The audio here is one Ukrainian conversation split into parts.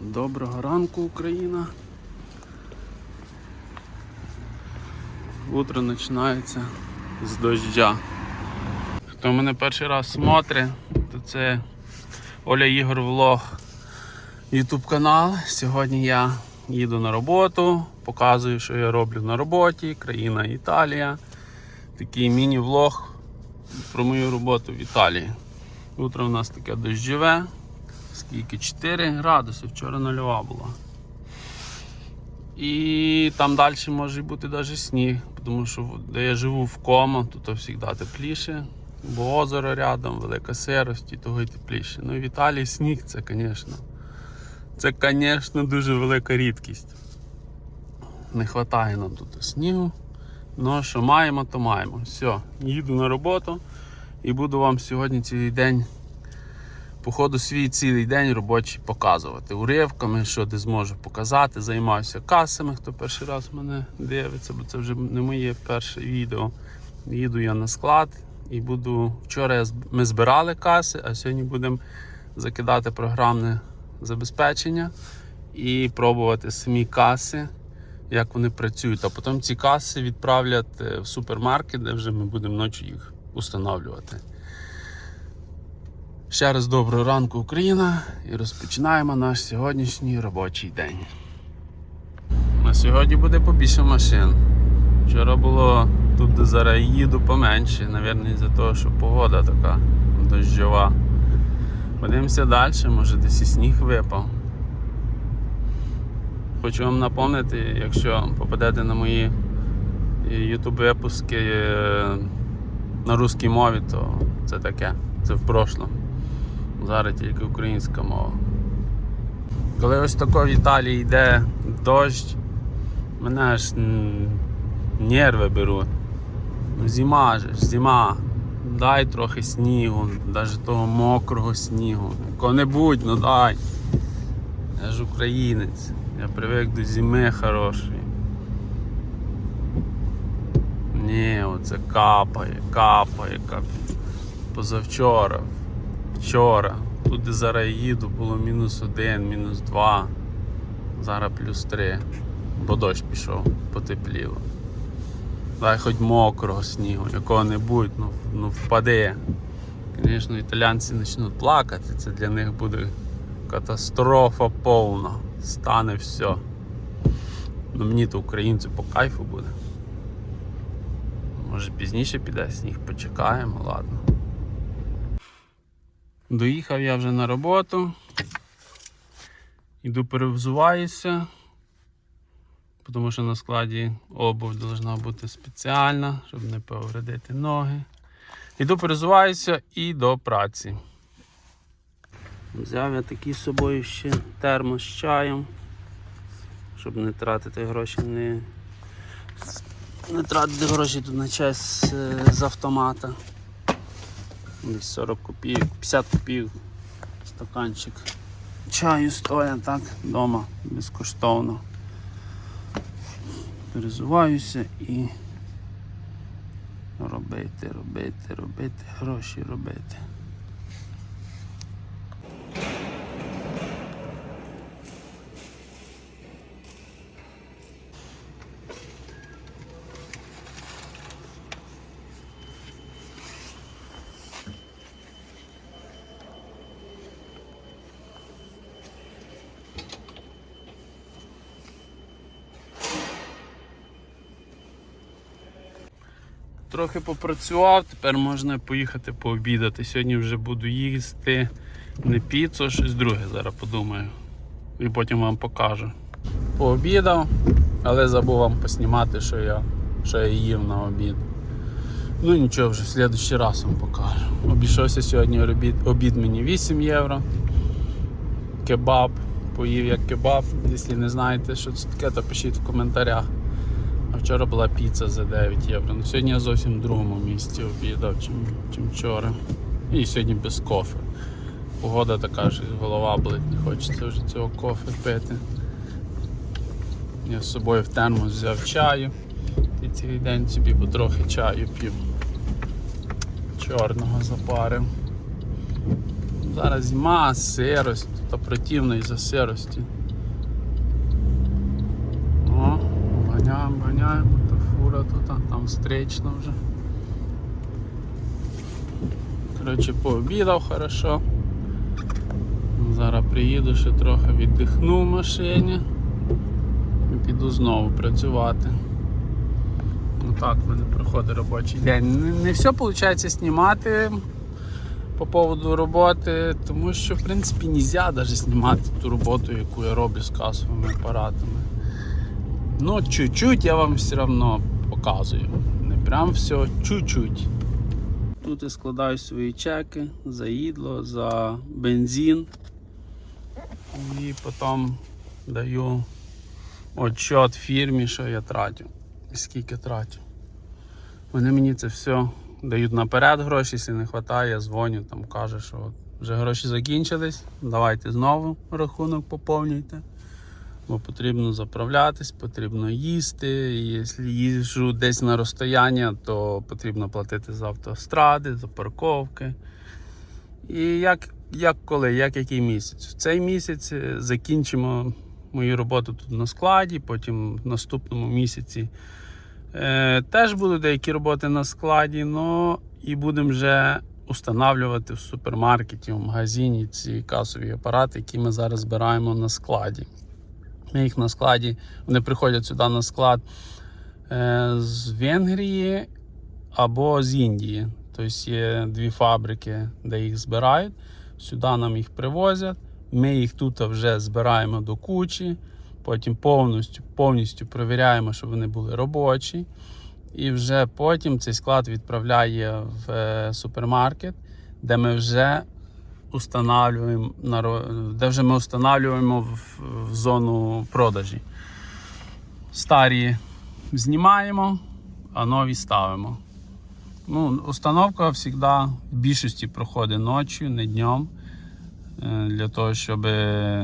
Доброго ранку, Україна. Утро починається з дождя. Хто мене перший раз смотрить, то це Оля Ігор Влог YouTube канал. Сьогодні я їду на роботу, показую, що я роблю на роботі, країна Італія. Такий міні-влог про мою роботу в Італії. Утро у нас таке дощове, скільки 4 градуси, вчора нульова була. І там далі може бути навіть сніг, тому що де я живу в Комо, тут завжди тепліше, бо озеро рядом, велика сирость і того й тепліше. Ну і в Італії сніг це, звісно. Це, звісно, дуже велика рідкість. Не вистачає нам тут снігу. Ну, що маємо, то маємо. Все, їду на роботу і буду вам сьогодні цілий день, по ходу свій цілий день робочий показувати. Уривками, що де зможу показати. Займаюся касами, хто перший раз мене дивиться, бо це вже не моє перше відео. Їду я на склад і буду. Вчора ми збирали каси, а сьогодні будемо закидати програмне забезпечення і пробувати самі каси як вони працюють. А потім ці каси відправлять е, в супермаркет, де вже ми будемо ночі їх установлювати. Ще раз доброго ранку, Україна, і розпочинаємо наш сьогоднішній робочий день. На сьогодні буде побільше машин. Вчора було тут, де зараз їду поменше, мабуть, за того, що погода така дощова. Подивимося далі, може десь і сніг випав. Хочу вам напомнити, якщо попадете на мої YouTube випуски е, на русській мові, то це таке, це в прошлому. Зараз тільки українська мова. Коли ось тако в Італії йде дощ, мене аж нерви беруть. Ну, Зима ж, зима. Дай трохи снігу, навіть того мокрого снігу. Кого-небудь, ну дай. Я ж українець. Я привик до зими хорошої. Ні, оце капає, капає, як позавчора, вчора. Тут де зараз їду було мінус один, мінус два, зараз плюс три, бо дощ пішов, потепліло. Дай хоч мокрого снігу, якого-небудь, ну, ну впаде. Звісно, італійці почнуть плакати, це для них буде катастрофа повна. Стане все. Ну мені то українцю по кайфу буде. Може пізніше піде сніг, почекаємо, ладно. Доїхав я вже на роботу. Іду перевзуваюся, тому що на складі обувь повинна бути спеціальна, щоб не повредити ноги. Іду перезуваюся і до праці. Взяв я такий з собою ще термос з чаєм, щоб не тратити гроші, не, не тратити гроші тут на е, з автомата. Десь 40 копійок, 50 копійок стаканчик. Чаю стоя так вдома безкоштовно. Перезуваюся і робити, робити, робити, гроші робити. Трохи попрацював, тепер можна поїхати пообідати. Сьогодні вже буду їсти не піцу, щось друге зараз подумаю. І потім вам покажу. Пообідав, але забув вам поснімати, що я, що я їв на обід. Ну нічого, вже в следующий раз вам покажу. Обійшовся сьогодні обід, обід мені 8 євро. Кебаб. Поїв як кебаб. Якщо не знаєте, що це таке, то пишіть в коментарях. А вчора була піца за 9 євро. Ну, сьогодні я зовсім в другому місці обідав, чим, чим вчора. І сьогодні без кофе. Погода така, що голова болить, не хочеться вже цього кофе пити. Я з собою в термос взяв чаю і цілий день собі потрохи чаю п'ю. Чорного запарив. Зараз зима, сирость. Та противно із-за сирості. Ганяємо, ганяємо, то фура тут, там встречна вже. Коротше, пообідав хорошо. Зараз приїду, ще трохи віддихну в машині і піду знову працювати. Ну так в мене проходить робочий день. Не, не все виходить знімати по поводу роботи, тому що в принципі не можна навіть знімати ту роботу, яку я роблю з касовими апаратами. Ну, чуть-чуть я вам все одно показую. Не прям все, чуть-чуть. Тут я складаю свої чеки за їдло, за бензин. І потім даю отчет фірмі, що я тратю. І скільки тратю. Вони мені це все дають наперед гроші, якщо не вистачає, я дзвоню, там каже, що от вже гроші закінчились, давайте знову рахунок поповнюйте. Бо потрібно заправлятись, потрібно їсти. Якщо їжджу десь на розстояння, то потрібно платити за автостради, за парковки. І як, як коли, як який місяць. В цей місяць е, закінчимо мою роботу тут на складі, потім в наступному місяці е, теж будуть деякі роботи на складі, но і будемо вже устанавлювати в супермаркеті, в магазині ці касові апарати, які ми зараз збираємо на складі. Ми їх на складі, вони приходять сюди на склад е, з Венгрії або з Індії. Тобто є дві фабрики, де їх збирають. Сюди нам їх привозять. Ми їх тут вже збираємо до кучі. Потім повністю, повністю перевіряємо, щоб вони були робочі. І вже потім цей склад відправляє в е, супермаркет, де ми вже устанавлюємо, на ро- де вже ми встановлюємо в, в зону продажі. Старі знімаємо, а нові ставимо. Ну, установка завжди в більшості проходить ночі, не днем. е, Для того, щоб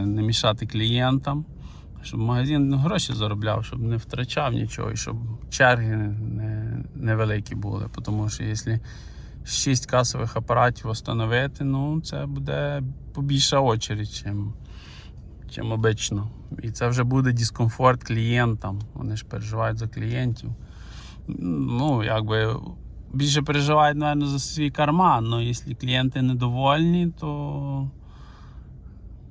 не мішати клієнтам, щоб магазин гроші заробляв, щоб не втрачав нічого і щоб черги не, невеликі були. Тому що якщо 6 касових апаратів встановити, ну це буде побільша очередь, чим, чим обично. І це вже буде дискомфорт клієнтам. Вони ж переживають за клієнтів. Ну, якби більше переживають, мабуть, за свій карман. але якщо клієнти недовольні, то,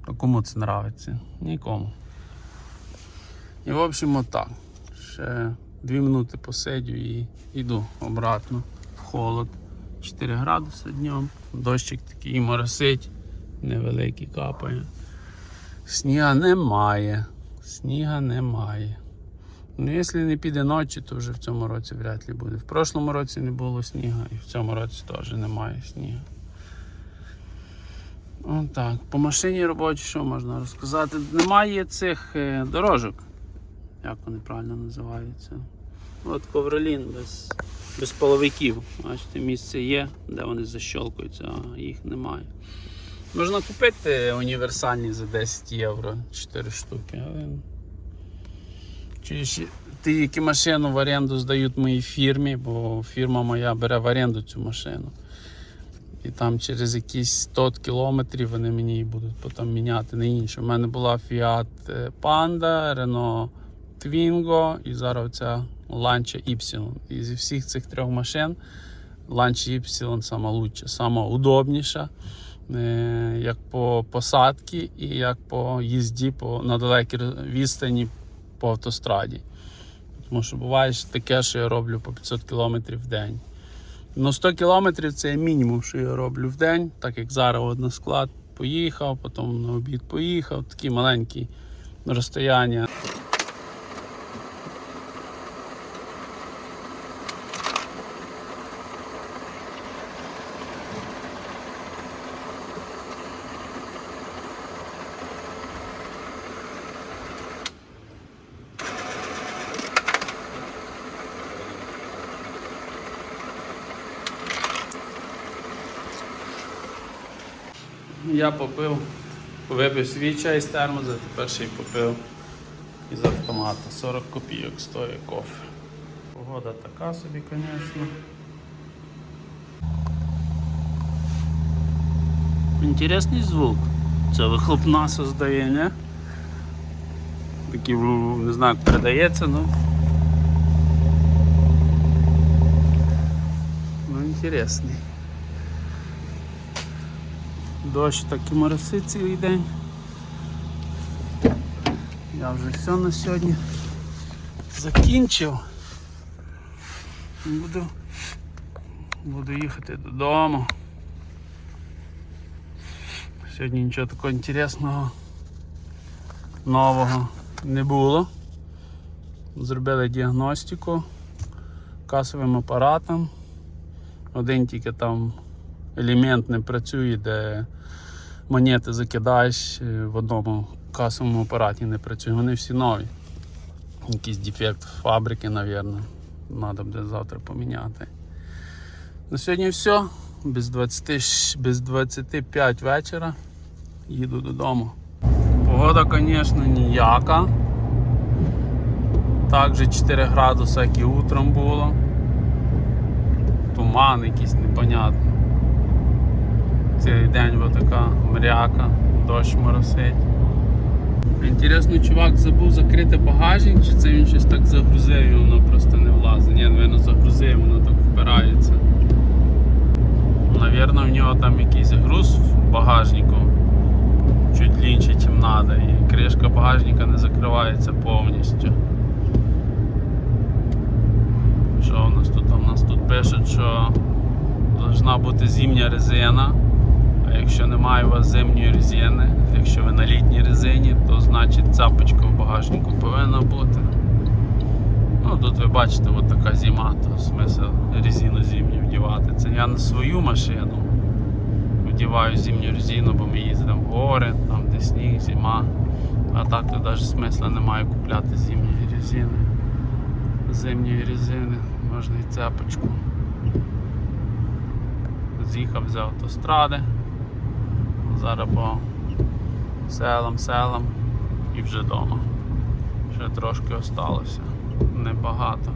то кому це нравиться? Нікому. І в общем, отак. Ще дві минути посидю і йду обратно в холод. 4 градуси днем. Дощик такий моросить, невеликий капає. Сніга немає. Сніга немає. Ну, якщо не піде ночі, то вже в цьому році вряд ли буде. В прошлому році не було сніга і в цьому році теж немає снігу. Отак. По машині робочій що можна розказати? Немає цих е, дорожок. Як вони правильно називаються? От ковролін без, без половиків. Бачите, місце є, де вони защолкуються, а їх немає. Можна купити універсальні за 10 євро 4 штуки, але чи ще ті, які машину в оренду здають моїй фірмі, бо фірма моя бере в оренду цю машину. І там через якісь 100 кілометрів вони мені її будуть потім міняти на іншу. У мене була Fiat Panda, Renault Twingo і зараз оця Lancia Y. Зі всіх цих трьох машин Lancia Y сама лучша, сама удобніша. е, Як по посадці і як по їзді по, на далекій відстані по автостраді. Тому що буває таке, що я роблю по 500 км в день. Ну 100 км це мінімум, що я роблю в день, так як зараз от на склад поїхав, потім на обід поїхав, такі маленькі розстояння. Я попив, випив свій чай з термоза, тепер ще й попив із автомата. 40 копійок стоїть кофе. Погода така собі, звісно. Інтересний звук. Це вихлопна создає, не? Такий, не знаю, передається, ну. Ну, інтересний. Дощ так і моросить цілий день. Я вже все на сьогодні закінчив. Буду, буду їхати додому. Сьогодні нічого такого інтересного нового не було. Зробили діагностику касовим апаратом. Один тільки там елемент не працює, де монети закидаєш е, в одному касовому апараті не працює. Вони всі нові. Якийсь дефект фабрики, мабуть. Треба буде завтра поміняти. На сьогодні все. Без 20, без 25 вечора їду додому. Погода, звісно, ніяка. Так же 4 градуси, як і утром було. Туман якийсь непонятний. Цілий день вот така мряка, дощ моросить. Інтересно, чувак забув закрити багажник, чи це він щось так загрузив і воно просто не влазить. Ні, напевно, загрузив, воно так впирається. Навірно, в нього там якийсь груз в багажнику чуть лінче, ніж треба. І кришка багажника не закривається повністю. Що у нас тут? У нас тут пишуть, що повинна бути зимня резина. Якщо немає у вас зимньої резини, якщо ви на літній резині, то значить цапочка в багажнику повинна бути. Ну тут ви бачите, от така зима, то смисл резину зимню вдівати. Це я на свою машину вдіваю зимню резину, бо ми їздимо в гори, там де сніг, зима. А так то навіть смисла немає купляти зимньої резини. Зимньої резини, можна і цепочку. З'їхав з автостради. Зараз по селам, селам і вже вдома. Ще трошки осталося. Небагато.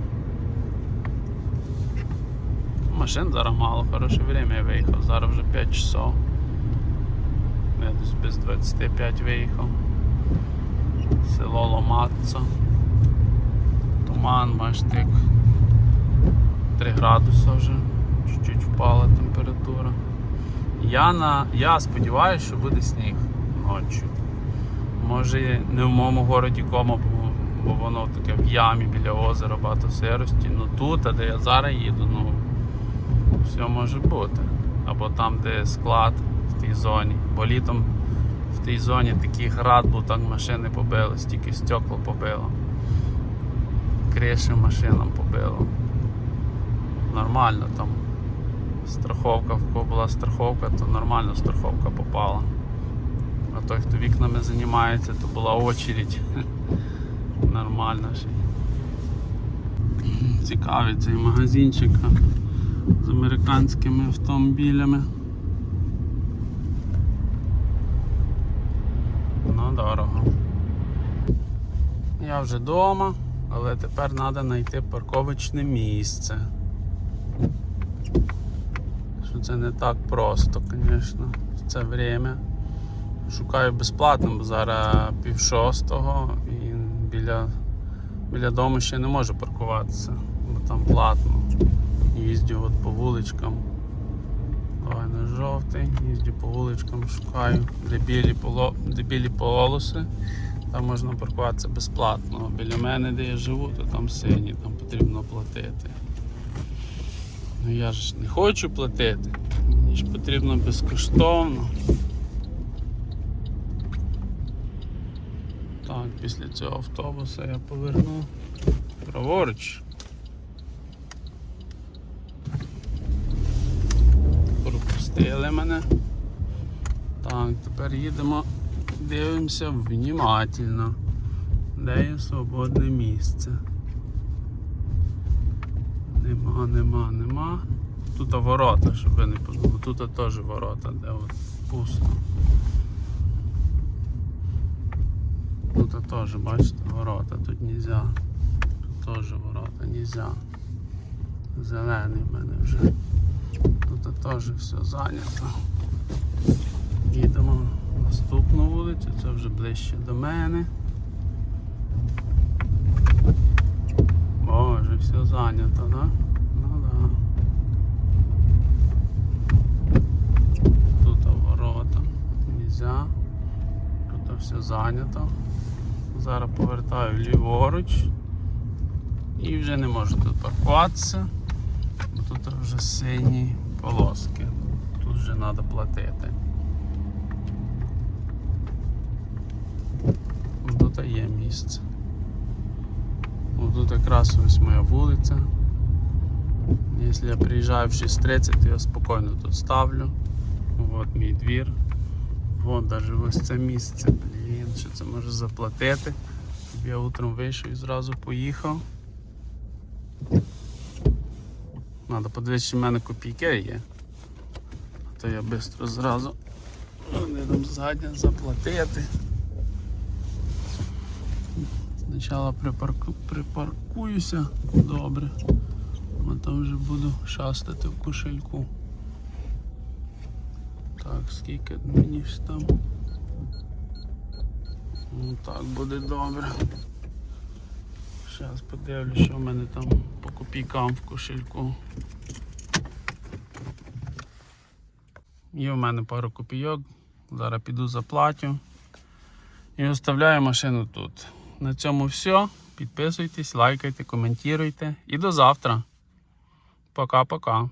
Машин зараз мало, хороше время я виїхав, зараз вже 5 часов. Я десь без 25 виїхав. Село Ломатцо. Туман, бачите, як 3 градуси вже, чуть-чуть впала температура. Я, на, я сподіваюся, що буде сніг ночі. Може не в моєму городі Кома, бо, бо воно таке в ямі біля озера багато сирості. Ну тут, а де я зараз їду, ну все може бути. Або там, де склад в тій зоні. Бо літом в тій зоні такий град був, так машини побили, стільки стекла побило. Криші машинам побило. Нормально там. Страховка, в кого була страховка, то нормально страховка попала. А той, хто вікнами займається, то була очередь. Нормально ще. Цікавий цей магазинчик з американськими автомобілями. Ну, дорого. Я вже вдома, але тепер треба знайти парковочне місце. Що це не так просто, звісно, це время. Шукаю безплатно, бо зараз пів шостого і біля, біля дому ще не можу паркуватися, бо там платно. Їздю от по вуличкам. Давай на жовтий, їздю по вуличкам, шукаю, де білі, поло, де білі полоси. Там можна паркуватися безплатно. Біля мене, де я живу, то там сині, там потрібно платити. Ну я ж не хочу платити. Мені ж потрібно безкоштовно. Так, після цього автобуса я поверну праворуч. Пропустили мене. Так, тепер їдемо, дивимося внимательно, де є свободне місце. Нема, нема, нема. Тут ворота, щоб ви не подумали. Тут теж ворота, де от пусто. Тут теж, бачите, ворота, тут нельзя. Тут теж ворота нельзя. Зелений в мене вже. Тут теж все зайнято. Їдемо наступну вулицю, це вже ближче до мене. Все зайнято, да? Ну да. Тут ворота. Нельзя. Тут все зайнято. Зараз повертаю ліворуч. І вже не можу тут паркуватися. Бо тут вже сині полоски. Тут вже треба платити. Тут є місце. Ось Тут якраз ось моя вулиця. Якщо я приїжджаю в 6.30, то я спокійно тут ставлю. От мій двір. Вон навіть ось це місце. Блін, що це може заплатити. Я утром вийшов і зразу поїхав. Надо подивитися, чи в мене копійки є. А то я швидко зразу не дам задня заплатити. Спочатку припарку... припаркуюся добре, а там вже буду шастати в кошельку. Так, скільки мені ж там. Ну так буде добре. Зараз подивлюсь, що в мене там по копійкам в кошельку. Є в мене пару копійок. Зараз піду заплатю. І оставляю машину тут. На цьому все. Підписуйтесь, лайкайте, коментуйте. І до завтра. Пока-пока.